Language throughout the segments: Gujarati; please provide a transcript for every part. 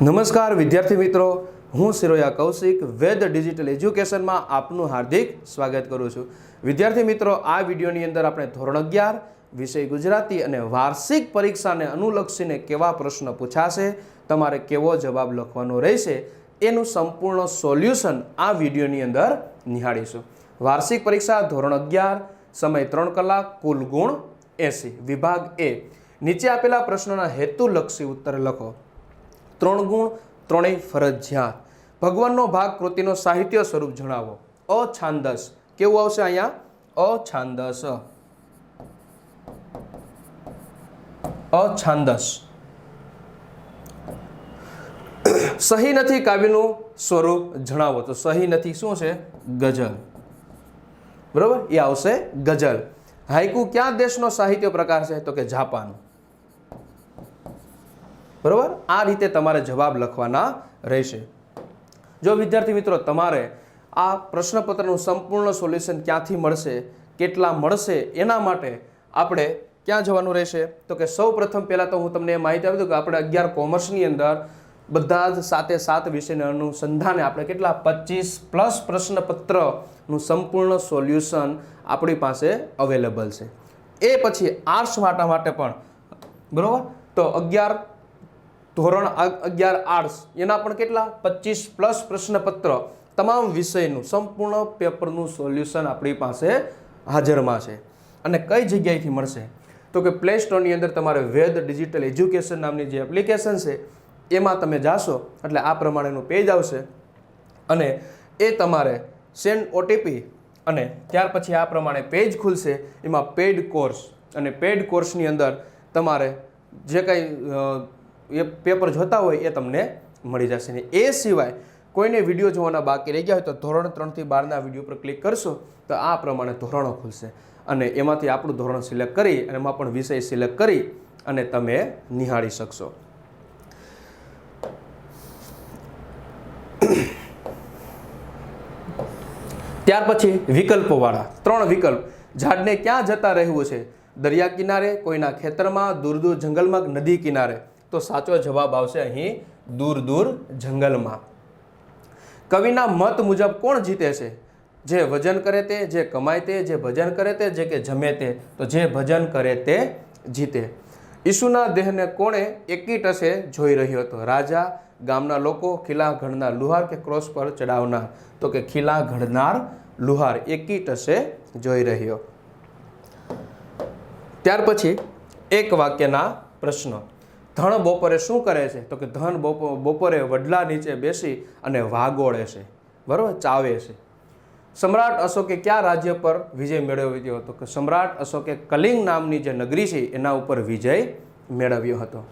નમસ્કાર, વિદ્યાર્થી મિત્રો. હું સિરોયા કૌશિક, વેદ ડિજિટલ એજ્યુકેશનમાં આપનું હાર્દિક સ્વાગત કરું છું. વિદ્યાર્થી મિત્રો, આ વિડીયોની અંદર આપણે ધોરણ અગિયાર, વિષય ગુજરાતી અને વાર્ષિક પરીક્ષાને અનુલક્ષીને કેવા પ્રશ્ન પૂછાશે, તમારે કેવો જવાબ લખવાનો રહેશે, એનું સંપૂર્ણ સોલ્યુશન આ વિડીયોની અંદર નિહાળીશું. વાર્ષિક પરીક્ષા ધોરણ અગિયાર, સમય ત્રણ કલાક, કુલ ગુણ એસી. વિભાગ એ. નીચે આપેલા પ્રશ્નોના હેતુલક્ષી ઉત્તર લખો. ત્રણ ગુણ, ત્રણેય ફરજિયાત. ભગવાનનો ભાગ કૃતિનો સાહિત્ય સ્વરૂપ જણાવો. અછાંદસ. કેવું આવશે અહીંયા? અછાંદસ. અછાંદસ. સહી નથી કાવ્યનું સ્વરૂપ જણાવો. તો સહી નથી શું છે? ગઝલ. બરોબર? એ આવશે ગઝલ. હાઈકુ ક્યાં દેશનો સાહિત્ય પ્રકાર છે? તો કે જાપાન. બરોબર? આ રીતે તમારે જવાબ લખવાના રહેશે. જો વિદ્યાર્થી મિત્રો, તમારે આ પ્રશ્નપત્રનું સંપૂર્ણ સોલ્યુશન ક્યાંથી મળશે, કેટલા મળશે, એના માટે આપણે ક્યાં જવાનું રહેશે? તો કે સૌ પ્રથમ પહેલાં તો હું તમને માહિતી આપી દઉં કે આપણે અગિયાર કોમર્સની અંદર બધા જ સાતે સાત વિષયના અનુસંધાને આપણે કેટલા? પચીસ પ્લસ પ્રશ્નપત્રનું સંપૂર્ણ સોલ્યુશન આપણી પાસે અવેલેબલ છે. એ પછી આર્ટ્સ માટે માટે પણ. બરાબર? તો અગિયાર ધોરણ અગિયાર આર્ટ્સ એના પણ કેટલા? પચીસ પ્લસ પ્રશ્નપત્ર. તમામ વિષયનું, સંપૂર્ણ પેપરનું સોલ્યુશન આપણી પાસે હાજરમાં છે. અને કઈ જગ્યાએથી મળશે? તો કે પ્લે સ્ટોરની અંદર તમારે વેદ ડિજિટલ એજ્યુકેશન નામની જે એપ્લિકેશન છે, એમાં તમે જાશો, એટલે આ પ્રમાણેનું પેજ આવશે. અને એ તમારે સેન્ડ ઓટીપી અને ત્યાર પછી આ પ્રમાણે પેજ ખુલશે, એમાં પેડ કોર્સ અને પેડ કોર્સની અંદર તમારે જે કંઈ એ પેપર જોતા હોય એ તમને મળી જશે ને એ સિવાય કોઈને વીડિયો જોવાના બાકી રહી ગયા હોય તો ધોરણ ત્રણથી બારના વીડિયો પર ક્લિક કરશો તો આ પ્રમાણે ધોરણો ખુલશે. અને એમાંથી આપણું ધોરણ સિલેક્ટ કરી અને એમાં પણ વિષય સિલેક્ટ કરી અને તમે નિહાળી શકશો. ત્યાર પછી વિકલ્પોવાળા. ત્રણ વિકલ્પ. ઝાડને ક્યાં જતા રહેવું છે? દરિયા કિનારે, કોઈના ખેતરમાં દૂર દૂર જંગલમાં, નદી કિનારે. તો સાચો જવાબ આવશે અહીં દૂર દૂર જંગલમાં. કવિના મત મુજબ કોણ જીતે છે? જે ભજન કરે તે, જે કમાય તે, જે ભજન કરે તે, જે કે જમે તે, તો જે ભજન કરે તે જીતે. ઈસુના દેહને કોણે એકી ટસે જોઈ રહ્યો હતો? રાજા, ગામના લોકો, ખીલા ઘડનાર લુહાર કે ક્રોસ પર ચડાવનાર? તો કે ખીલા ઘડનાર લુહાર એકી ટસે જોઈ રહ્યો. ત્યાર પછી એક વાક્યના પ્રશ્નો. ધણ બપોરે શું કરે છે? તો કે ધન બપો- બપોરે વડલા નીચે બેસી અને વાગોળે છે. બરાબર? ચાવે છે. સમ્રાટ અશોકે કયા રાજ્ય પર વિજય મેળવ્યો હતો? કે સમ્રાટ અશોકે કલિંગ નામની જે નગરી છે, એના ઉપર વિજય મેળવ્યો હતો.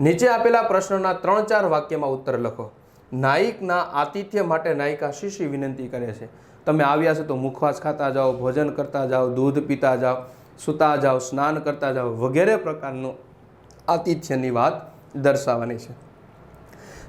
નીચે આપેલા પ્રશ્નોના ત્રણ ચાર વાક્યમાં ઉત્તર લખો. નાયિકના આતિથ્ય માટે નાયિકા શી શી વિનંતી કરે છે? તમે આવ્યા છો તો મુખવાસ ખાતા જાઓ, ભોજન કરતા જાઓ, દૂધ પીતા જાઓ, સૂતા જાઓ, સ્નાન કરતા જાઓ વગેરે પ્રકારનું આતિથ્યની વાત દર્શાવવાની છે.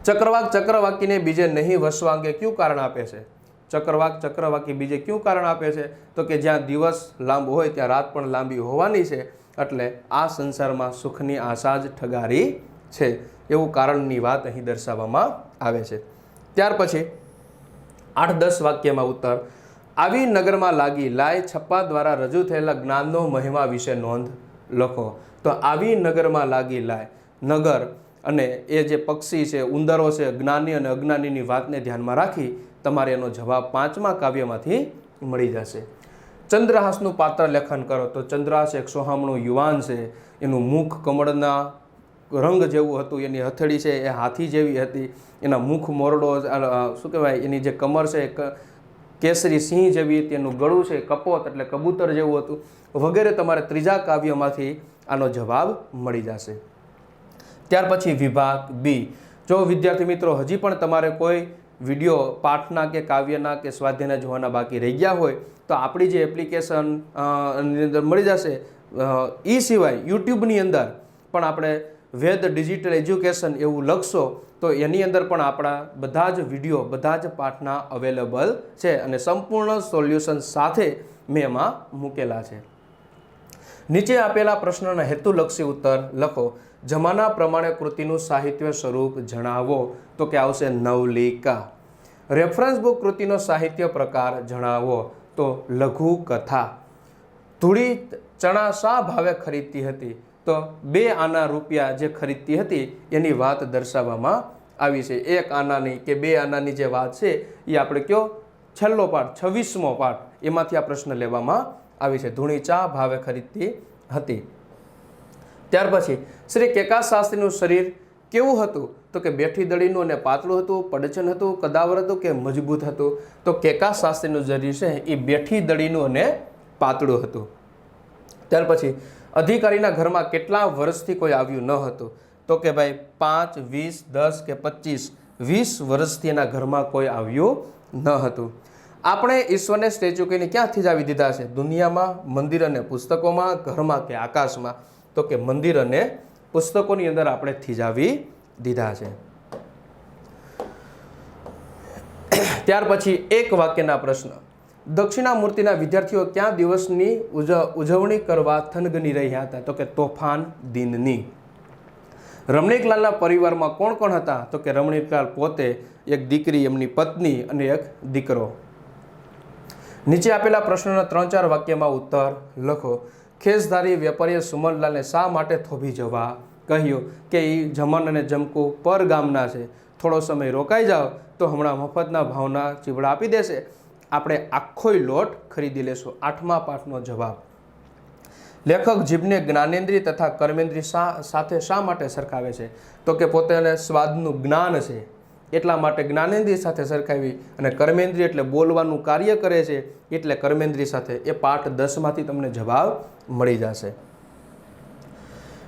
ચક્રવાક ચક્રવાકીને બીજે નહીં વસવા અંગે કયું કારણ આપે છે? ચક્રવાક ચક્રવાકી બીજે કયું કારણ આપે છે? તો કે જ્યાં દિવસ લાંબો હોય, ત્યાં રાત પણ લાંબી હોવાની છે, એટલે આ સંસારમાં સુખની આશા જ ઠગારી છે, એવું કારણની વાત અહીં દર્શાવવામાં આવે છે. ત્યાર પછી આઠ દસ વાક્યમાં ઉત્તર. આવી નગરમાં લાગી લાય છપ્પા દ્વારા રજૂ થયેલા જ્ઞાનનો મહિમા વિશે નોંધ લખો. તો આવી નગરમાં લાગી લાય નગર અને એ જે પક્ષી છે, ઉંદરો છે, જ્ઞાની અને અજ્ઞાનીની વાતને ધ્યાનમાં રાખી તમારે એનો જવાબ પાંચમા કાવ્યમાંથી મળી જશે. ચંદ્રહાસનું પાત્ર લેખન કરો તો ચંદ્રહાસ એક સોહામણું યુવાન છે. એનું મુખ કમળના રંગ જેવું હતું, એની હથેળી છે, એ હાથી જેવી હતી. એના મુખ મોરડો શું કહેવાય, એની જે કમર છે, એ કેસરી સિંહ જેવી હતી એનું ગળું છે, કપોત એટલે કબૂતર જેવું હતું, વગેરે તમારે ત્રીજા કાવ્યમાંથી આનો જવાબ મળી જશે. ત્યાર પછી વિભાગ બી. જો વિદ્યાર્થી મિત્રો, હજી પણ તમારે કોઈ વીડિયો પાઠના કે કાવ્યના કે સ્વાધ્યાયના જોવાના બાકી રહી ગયા હોય, તો આપણી જે એપ્લિકેશનની અંદર મળી જશે. એ સિવાય યુટ્યુબની અંદર પણ આપણે વેદ ડિજિટલ એજ્યુકેશન એવું લખશો, તો એની અંદર પણ આપણા બધા જ વીડિયો, બધા જ પાઠના અવેલેબલ છે અને સંપૂર્ણ સોલ્યુશન સાથે મેં એમાં મૂકેલા છે. નીચે આપેલા પ્રશ્નના હેતુલક્ષી ઉત્તર લખો, જમાના પ્રમાણે કૃતિનું સાહિત્ય સ્વરૂપ જણાવો, તો કે આવશે નવલિકા. રેફરન્સ બુક કૃતિનો સાહિત્ય પ્રકાર જણાવો, તો લઘુ કથા ધૂળી ચણા શા ભાવે ખરીદતી હતી? બે આના રૂપિયા જે ખરીદતી હતી, એની વાત દર્શાવવામાં આવી છે. એક આનાની કે બે આનાની જે વાત છે, એ આપણે કયો? છેલ્લો પાઠ, છવ્વીસમો પાઠ, એમાંથી આ પ્રશ્ન લેવામાં આવી છે. ધૂણી ચા ભાવે ખરીદતી હતી. ત્યાર પછી, શ્રી કેકા શાસ્ત્રીનું શરીર કેવું હતું? તો કે બેઠી દળીનું અને પાતળું હતું પડચન હતું, કદાવર હતું કે મજબૂત હતું? તો કેકા શાસ્ત્રીનું શરીર છે, એ બેઠી દળીનું અને પાતળું હતું. ત્યાર પછી અધિકારીના ઘરમાં કેટલા વર્ષથી કોઈ આવ્યું ન હતું? તો કે ભાઈ, પાંચ, વીસ, દસ કે પચીસ, વીસ વર્ષથી એના ઘરમાં કોઈ આવ્યું ન હતું. આપણે ઈશ્વરને સ્ટેચ્યુ કહીને ક્યાંથી જ આવી દીધા છે? દુનિયામાં, મંદિર અને પુસ્તકોમાં, ઘરમાં કે આકાશમાં? તો કે મંદિર અને પુસ્તકોની અંદર આપણે થીજાવી દીધા છે. ત્યાર પછી એક વાક્યના પ્રશ્ન. દક્ષિણામૂર્તિના વિદ્યાર્થીઓ ક્યાં દિવસની ઉજ, ઉજવણી કરવા થનગની રહ્યા હતા? તો કે તોફાન દિનની. રમણીકલાલના પરિવારમાં કોણ કોણ હતા? તો કે રમણીકલાલ પોતે, એક દીકરી, એમની પત્ની અને એક દીકરો. નીચે આપેલા પ્રશ્નોના ત્રણ ચાર વાક્યમાં ઉત્તર લખો. ખેસધારી વેપારીએ સુમનલાલને શા માટે થોભી જવા કહ્યું કે એ જમન અને જમકુ પર ગામના છે? થોડો સમય રોકાઈ જાઓ, તો હમણાં મફતના ભાવના ચીવડા આપી દેશે. આપણે આખોય લોટ ખરીદી લેશું. આઠમા પાઠનો જવાબ. લેખક જીભને જ્ઞાનેન્દ્રિય તથા કર્મેન્દ્રિય સાથે શા માટે સરખાવે છે? તો કે પોતાને સ્વાદનું જ્ઞાન છે. એટલા માટે જ્ઞાનેન્દ્રિય સાથે સરખાવી અને કર્મેન્દ્રિય એટલે બોલવાનું કાર્ય કરે છે, એટલે કર્મેન્દ્રિય સાથે. એ પાઠ દસમાંથી તમને જવાબ મળી જશે.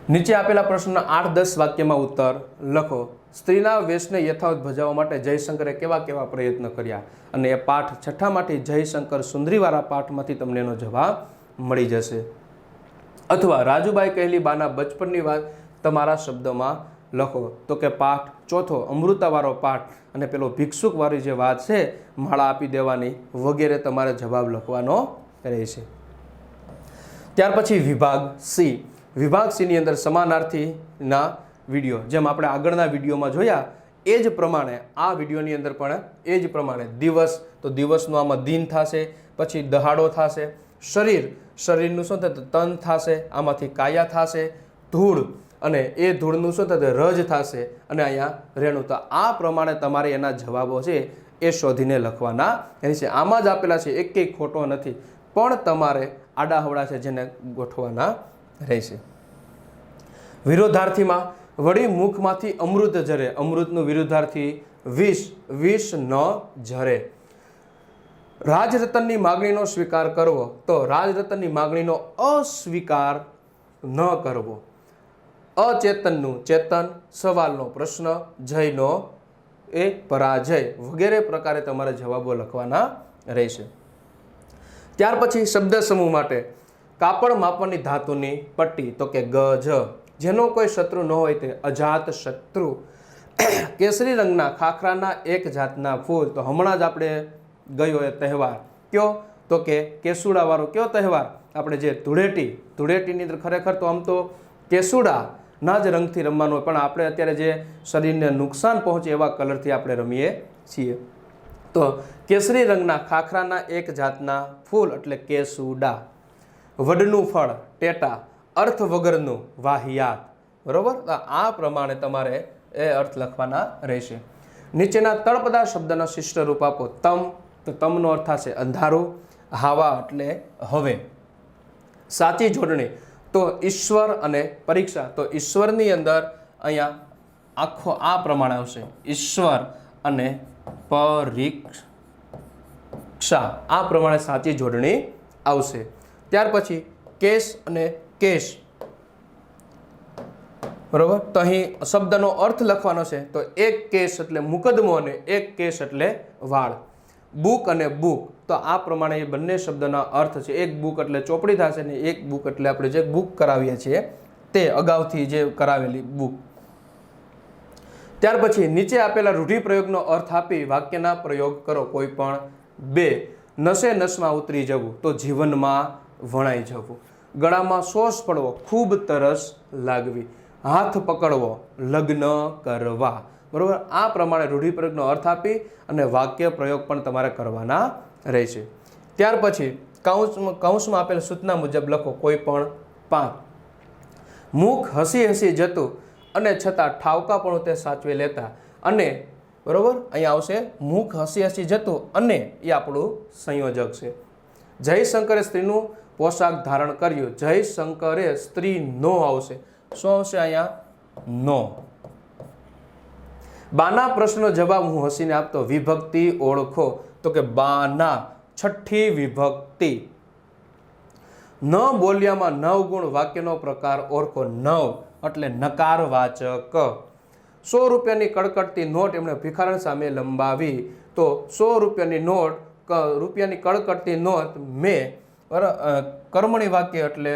નીચે આપેલા પ્રશ્નના આઠ દસ વાક્યમાં ઉત્તર લખો. સ્ત્રીના વેશને યથાવત ભજાવવા માટે જયશંકરે કેવા કેવા પ્રયત્ન કર્યા અને એ પાઠ છઠ્ઠામાંથી જયશંકર સુંદરીવાળા પાઠમાંથી તમને એનો જવાબ મળી જશે. અથવા રાજુબાઈ કહેલી બાના બચપનની વાત તમારા શબ્દોમાં લખો. તો કે પાઠ ચોથો અમૃતાવાળો પાઠ અને પેલો ભિક્ષુકવાળી જે વાત છે, માળા આપી દેવાની વગેરે તમારે જવાબ લખવાનો રહેશે. ત્યાર પછી વિભાગ સી. વિભાગ સીની અંદર સમાનાર્થીના વીડિયો. જેમ આપણે આગળના વિડીયોમાં જોયા, એ જ પ્રમાણે, આ વિડીયોની અંદર પણ એ જ પ્રમાણે દિવસ, તો દિવસનું આમાં દિન થશે, પછી દહાડો થશે, શરીર, શરીરનું શું થશે? તન થશે, આમાંથી કાયા થશે, ધૂળ, અને એ ધૂળનું શું થશે? રજ થશે, અને અહીંયા રેણુ. તો આ પ્રમાણે તમારે એના જવાબો છે, એ શોધીને લખવાના છે આમાં જ આપેલા છે, એક કંઈ ખોટો નથી, પણ તમારે આડાહવડા છે જેને ગોઠવાના રહેશે. વિરોધાર્થીમાં વળી મુખમાંથી અમૃત ઝરે. અમૃતનું વિરુદ્ધાર્થી વિષ વિષ ન ઝરે. રાજરતનની માગણીનો સ્વીકાર કરવો તો રાજરતનની માગણીનો અસ્વીકાર ન કરવો. અચેતનનું ચેતન સવાલનો પ્રશ્ન, જયનો એ પરાજય વગેરે પ્રકારે તમારે જવાબો લખવાના રહેશે. ત્યાર પછી શબ્દ સમૂહ માટે કાપડ માપવાની ધાતુની પટ્ટી, તો કે ગજ. જેનો કોઈ શત્રુ ન હોય તે અજાત શત્રુ. કેસરી રંગના ખાખરાના એક જાતના ફૂલ. તો હમણાં જ આપણે ગયો એ તહેવાર. કયો? તો કે કેસુડાવાળો કયો તહેવાર? આપણે જે ધૂળેટી, ધૂળેટીની અંદર ખરેખર તો આમ તો કેસુડાના જ રંગથી રમવાનું હોય. પણ આપણે અત્યારે જે શરીરને નુકસાન પહોંચે એવા કલરથી આપણે રમીએ છીએ. તો કેસરી રંગના ખાખરાના એક જાતના ફૂલ એટલે કેસુડા. વડનું ફળ, ટેટા. અર્થ વગરનું વાહિયાત. બરોબર? આ પ્રમાણે તમારે એ અર્થ લખવાના રહેશે. નીચેના તળપદા શબ્દના શિષ્ટ રૂપ આપો. તમ. તો તમનો અર્થ થશે અંધારું, હાવા એટલે હવે. સાચી જોડણી. તો ઈશ્વર અને પરીક્ષા. તો ઈશ્વરની અંદર અહીંયા આખો આ પ્રમાણે આવશે. ઈશ્વર અને પરીક્ષા. આ પ્રમાણે સાચી જોડણી આવશે. ત્યાર પછી કેસ અને કેશ બરોબર? તો અહીં શબ્દનો અર્થ લખવાનો છે તો એક કેસ એટલે મુકદમો અને એક કેસ એટલે વાળ. બુક અને બુક. તો આ પ્રમાણે એ બંને શબ્દના અર્થ છે. એક બુક એટલે ચોપડી થશે ને એક બુક એટલે આપણે જે બુક કરાવીએ છીએ તે અગાઉથી જે કરાવેલી બુક. ત્યાર પછી નીચે આપેલા રૂઢિપ્રયોગનો અર્થ આપી વાક્યના પ્રયોગ કરો. કોઈ પણ બે. નશે નશમાં ઉતરી જવું. તો જીવનમાં વણાઈ જવું. ગળામાં સોસ પડવો, ખૂબ તરસ લાગવી. હાથ પકડવો, લગ્ન કરવા. બરાબર? આ પ્રમાણે રૂઢિપ્રયોગનો અર્થ આપી અને વાક્ય પ્રયોગ પણ તમારે કરવાના રહેશે. ત્યાર પછી કૌંસ, કૌંસમાં આપેલ સૂચના મુજબ લખો, કોઈ પણ પાંચ મુખ હસી હસી જતું અને છતાં ઠાવકા પણ તે સાચવી લેતા. અને, બરાબર? અહીંયા આવશે મુખ હસી હસી જતું અને એ આપણું સંયોજક છે. જયશંકરે સ્ત્રીનું પોશાક ધારણ કર્યું. જયશંકરે સ્ત્રી નો આવશે. શું આવશે અહીંયા? નો. બાના પ્રશ્નનો જવાબ હું હસીને આપતો, વિભક્તિ ઓળખો. તો કે બાના, છઠ્ઠી વિભક્તિ. ન બોલ્યામાં નવ ગુણ વાક્યનો પ્રકાર ઓળખો. નવ એટલે નકારવાચક. સો રૂપિયાની કડકડતી નોટ એમણે ભિખારણ સામે લંબાવી. તો સો રૂપિયાની નોટ રૂપિયાની કડકડતી નોટ મેં કર્મણી વાક્ય એટલે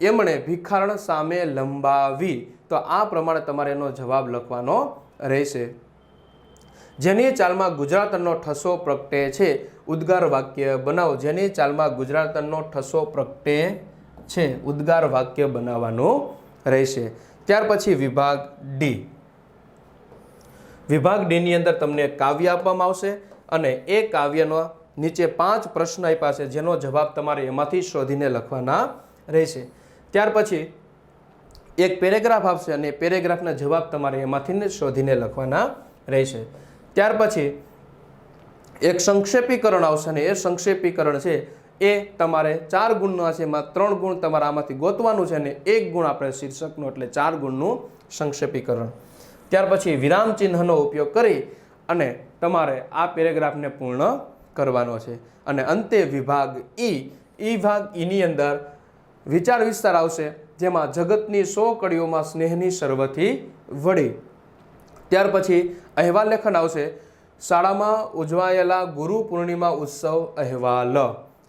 એમણે ભિખારણ સામે લંબાવી. તો આ પ્રમાણે તમારે એનો જવાબ લખવાનો રહેશે. જેની ચાલમાં ગુજરાતનનો ઠસો પ્રગટે છે, ઉદ્ગાર વાક્ય બનાવો. જેની ચાલમાં ગુજરાતનનો ઠસો પ્રગટે છે, ઉદ્ગાર વાક્ય બનાવવાનું રહેશે. ત્યાર પછી વિભાગ ડી વિભાગ ડીની અંદર તમને કાવ્ય આપવામાં આવશે અને એ કાવ્યનો નીચે પાંચ પ્રશ્ન આપ્યા છે, જેનો જવાબ તમારે એમાંથી શોધીને લખવાના રહેશે. ત્યાર પછી એક પેરેગ્રાફ આપશે અને પેરેગ્રાફના જવાબ તમારે એમાંથી શોધીને લખવાના રહેશે. ત્યાર પછી એક સંક્ષેપીકરણ આવશે અને એ સંક્ષેપીકરણ છે, એ તમારે ચાર ગુણનો છે, એમાં ત્રણ ગુણ તમારે આમાંથી ગોતવાનું છે અને એક ગુણ આપણે શીર્ષકનું, એટલે ચાર ગુણનું સંક્ષેપીકરણ. ત્યાર પછી વિરામ ચિહ્નનો ઉપયોગ કરી અને તમારે આ પેરેગ્રાફને પૂર્ણ કરવાનો છે. અને અંતે વિભાગ ઈ ઈ ભાગ ઈની અંદર વિચાર વિસ્તાર આવશે, જેમાં જગતની સો કડીઓમાં સ્નેહની સર્વથી વળી ત્યાર પછી અહેવાલ લેખન આવશે, શાળામાં ઉજવાયેલા ગુરુ પૂર્ણિમા ઉત્સવ અહેવાલ.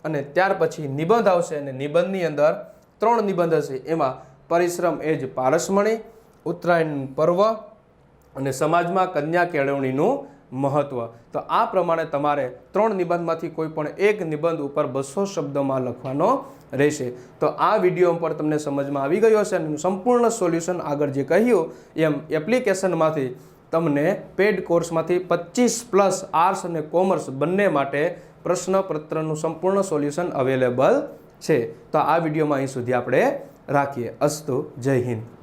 અને ત્યાર પછી નિબંધ આવશે અને નિબંધની અંદર ત્રણ નિબંધ હશે. એમાં પરિશ્રમ એ જ પારસમણી, ઉત્તરાયણ પર્વ અને સમાજમાં કન્યા કેળવણીનું મહત્વ. તો આ પ્રમાણે તમારે ત્રણ નિબંધમાંથી કોઈ પણ એક નિબંધ ઉપર બસો શબ્દોમાં લખવાનો રહેશે. તો આ વીડિયો પર તમને સમજમાં આવી ગયો હશે અને સંપૂર્ણ સોલ્યુશન આગળ જે કહ્યું, એમ એપ્લિકેશનમાંથી તમને પેડ કોર્સમાંથી પચીસ પ્લસ આર્ટ્સ અને કોમર્સ બંને માટે પ્રશ્નપત્રનું સંપૂર્ણ સોલ્યુશન અવેલેબલ છે. તો આ વિડીયોમાં અહીં સુધી આપણે રાખીએ. અસ્તુ, જય હિન્દ.